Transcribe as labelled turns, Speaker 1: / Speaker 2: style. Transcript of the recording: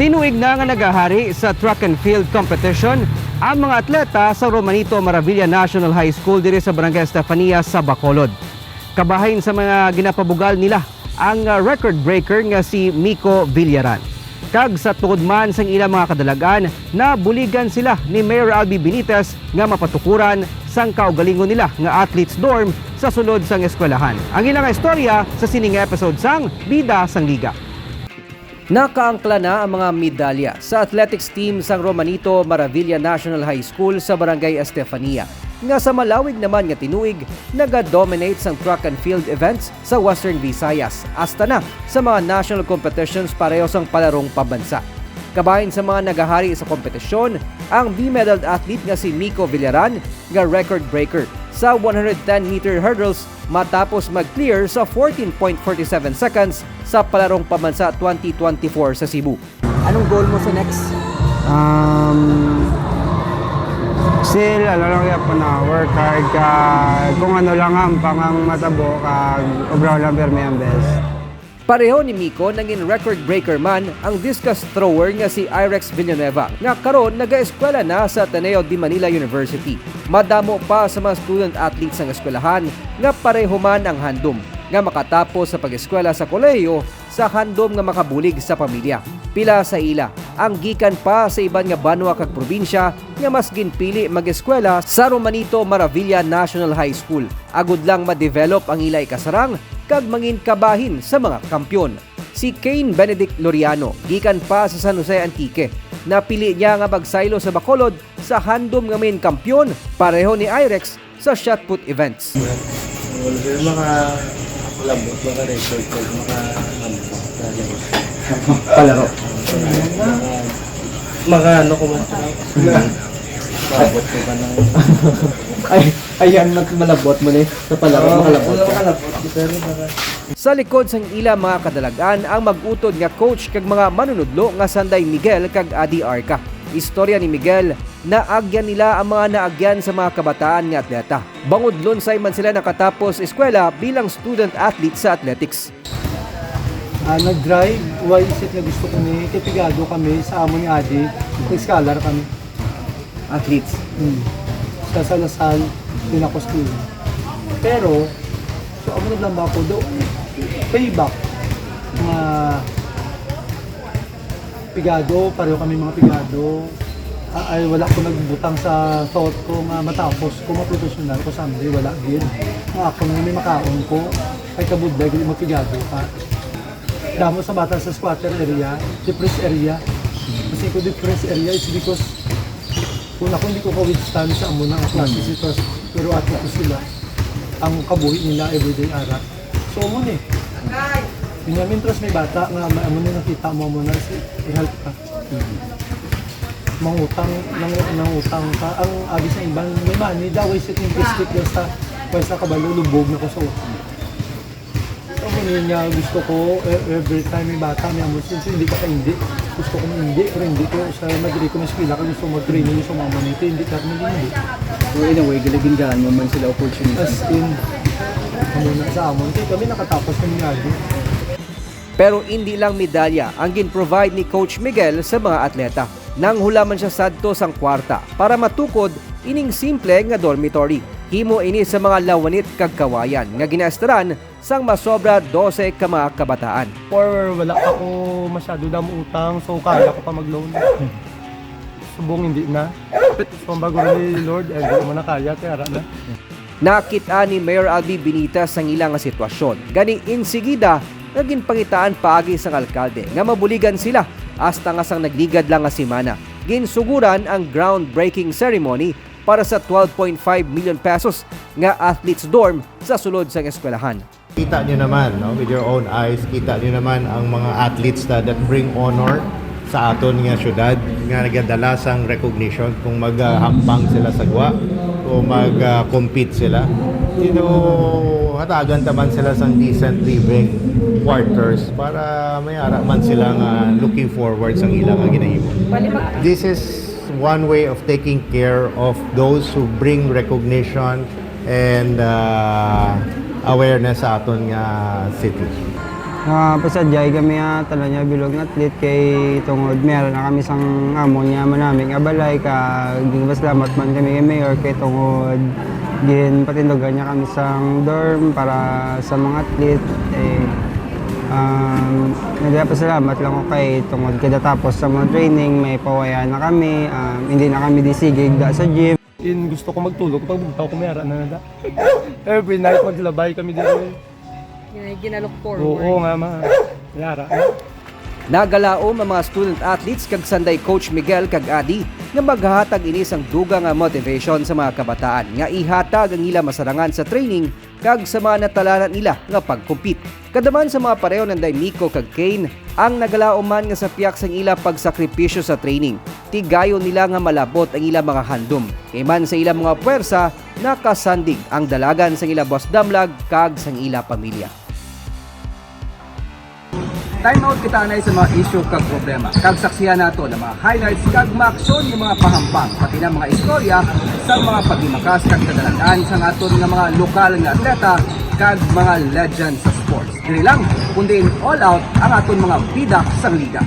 Speaker 1: Tinuig na nga nagahari sa track and field competition ang mga atleta sa Romanito Maravilla National High School diri sa Barangay Estefania sa Bacolod. Kabahin sa mga ginapabugal nila ang uh, record breaker nga si Miko Villaran. Kag sa tuod man sang ilang mga kadalagan na buligan sila ni Mayor Albi Benitez nga mapatukuran sang kaugalingon nila nga athletes dorm sa sulod sang eskwelahan. Ang ilang istorya sa sining episode sang Bida sang Liga. Nakaangkla na ang mga medalya sa athletics team sang Romanito Maravilla National High School sa Barangay Estefania. Nga sa malawig naman nga tinuig, naga-dominate sang track and field events sa Western Visayas hasta na sa mga national competitions pareho sang palarong pambansa. Kabahin sa mga nagahari sa kompetisyon, ang B-medaled athlete nga si Miko Villaran nga record breaker sa 110-meter hurdles matapos mag-clear sa 14.47 seconds sa palarong pambansa 2024 sa Cebu. Anong goal mo sa next?
Speaker 2: Um, still, ano lang yan po na, work hard ka, kung ano lang ang pangang matabo ka, obraw lang perme ang best.
Speaker 1: Pareho ni Miko naging record breaker man ang discus thrower nga si Irex Villanueva nga karon naga-eskwela na sa Ateneo de Manila University. Madamo pa sa mga student athletes ng eskwelahan nga pareho man ang handom nga makatapos sa pag-eskwela sa kolehiyo sa handom nga makabulig sa pamilya. Pila sa ila ang gikan pa sa iban nga banwa kag probinsya nga mas ginpili mag-eskwela sa Romanito Maravilla National High School. Agud lang ma-develop ang ila ikasarang kag mangin kabahin sa mga kampyon. Si Kane Benedict Loriano, gikan pa sa San Jose Antique. Napili niya nga magsaylo sa Bacolod sa handom nga main kampyon, pareho ni Irex sa shot put events.
Speaker 3: Wala mga lambot, mga record, mga lambot.
Speaker 1: Palaro.
Speaker 3: Mga ano ko man. Mabot ko ba ng...
Speaker 1: Ay, ayan, malabot mo ni sa palaro, makalabot
Speaker 3: Wala makalabot. Pero mga...
Speaker 1: Sa likod sang ila mga kadalagan ang magutod nga coach kag mga manunudlo nga Sanday Miguel kag Adi Arca. Istorya ni Miguel, naagyan nila ang mga naagyan sa mga kabataan nga atleta. Bangod lunsay man sila nakatapos eskwela bilang student athlete sa athletics.
Speaker 4: Ah, nag-drive, why is it na gusto ko ni Tipigado kami sa amo ni Adi, nag-scholar kami.
Speaker 1: Athletes.
Speaker 4: Hmm. Sa Salasal, din ako school. Pero, so amo na lang ba ako do, payback, mga pigado, pareho kami mga pigado. Ah, ay wala ko nagbutang sa thought ko nga matapos ko maprofessional ko someday wala gid. Nga ako nga may makaon ko ay kabudlay gid mapigado ka. Damo sa bata sa squatter area, depressed area. Kasi ko depressed area is because kung ako hindi ko ka-withstand sa amo ng klase sitwasyon, pero ato ko sila, ang kabuhi nila everyday ara. So mo ni. Yung nga mintras may bata nga may amo na nakita mo mo na si i-help ka. Mangutang, nang, nangutang ka. Ang abi sa ibang may money daw, is it invested sa pwesa kabalo, lubog na ko sa utang. So mo niya gusto ko e- every time may bata may amo since hindi ka ka hindi. Gusto ko hindi, pero hindi ko sa madri ko na eskwela ka gusto mo training sa mama nito, hindi ka mo hindi.
Speaker 1: So in a way, galagindaan mo man sila opportunity.
Speaker 4: As in, kami na sa amon. Kami nakatapos ng Miyagi.
Speaker 1: Pero hindi lang medalya ang gin-provide ni Coach Miguel sa mga atleta. Nang hulaman siya sadto sang kwarta para matukod ining simple nga dormitory. Himo ini sa mga lawanit kag kawayan nga ginaestaran sang masobra 12 ka mga kabataan.
Speaker 4: Or wala pa ako masyado damo utang, so kaya ko pa mag-loan. Subong hindi na. So bago ni Lord, eh, hindi mo na kaya, kaya na.
Speaker 1: Nakita ni Mayor Albi Benitez ang ilang nga sitwasyon. Gani insigida naging pangitaan paagi sang alkalde nga mabuligan sila hasta nga sang nagligad lang nga simana. Ginsuguran ang groundbreaking ceremony para sa 12.5 million pesos nga athletes dorm sa sulod sang eskwelahan.
Speaker 5: Kita nyo naman, no, with your own eyes, kita nyo naman ang mga athletes na that bring honor sa aton nga syudad nga nagadala sang recognition kung maghambang sila sa gwa o mag-compete sila. You know, hatagan taman sila sang decent living quarters para may ara man sila nga looking forward sang ilang nga ginahimo. This is one way of taking care of those who bring recognition and uh, awareness sa aton nga city.
Speaker 2: Uh, pasadyay kami ha, tala niya bilog nga atlet kay tungod meron na kami sang amo niya manaming abalay ka salamat man kami kay mayor kay tungod gin patindogan niya kami sang dorm para sa mga atlet eh um, nagpasalamat lang ako kay tungod kada tapos sa mga training may pawaya na kami um, hindi na kami disigig da sa gym
Speaker 4: In gusto ko magtulog pag bugtaw ko mayara na nada. Every night maglabay kami dito.
Speaker 6: Yun ay ginalook
Speaker 4: Oo
Speaker 6: forward.
Speaker 4: nga ma. Mayara.
Speaker 1: Nagalaom ang mga student athletes kag sanday coach Miguel kag Adi nga maghahatag ini sang dugang nga motivation sa mga kabataan nga ihatag ang ila masarangan sa training kag sa mga natalanan nila nga pagkumpit. Kadaman sa mga pareho ng Miko kag Kane ang nagalaom man nga sa piyak sang ila pagsakripisyo sa training. Tigayo nila nga malabot ang ila mga handom. Kay man sa ila mga puwersa nakasandig ang dalagan sang ila boss damlag kag sang ila pamilya. Time out kita na sa mga issue kag problema. Kag saksiyan nato ng mga highlights kag maaksyon ng mga pahampang pati na mga istorya sa mga pagimakas kag kadalanan sa aton nga mga lokal nga atleta kag mga legend sa sports. Dili lang kundi all out ang aton mga bida sa liga.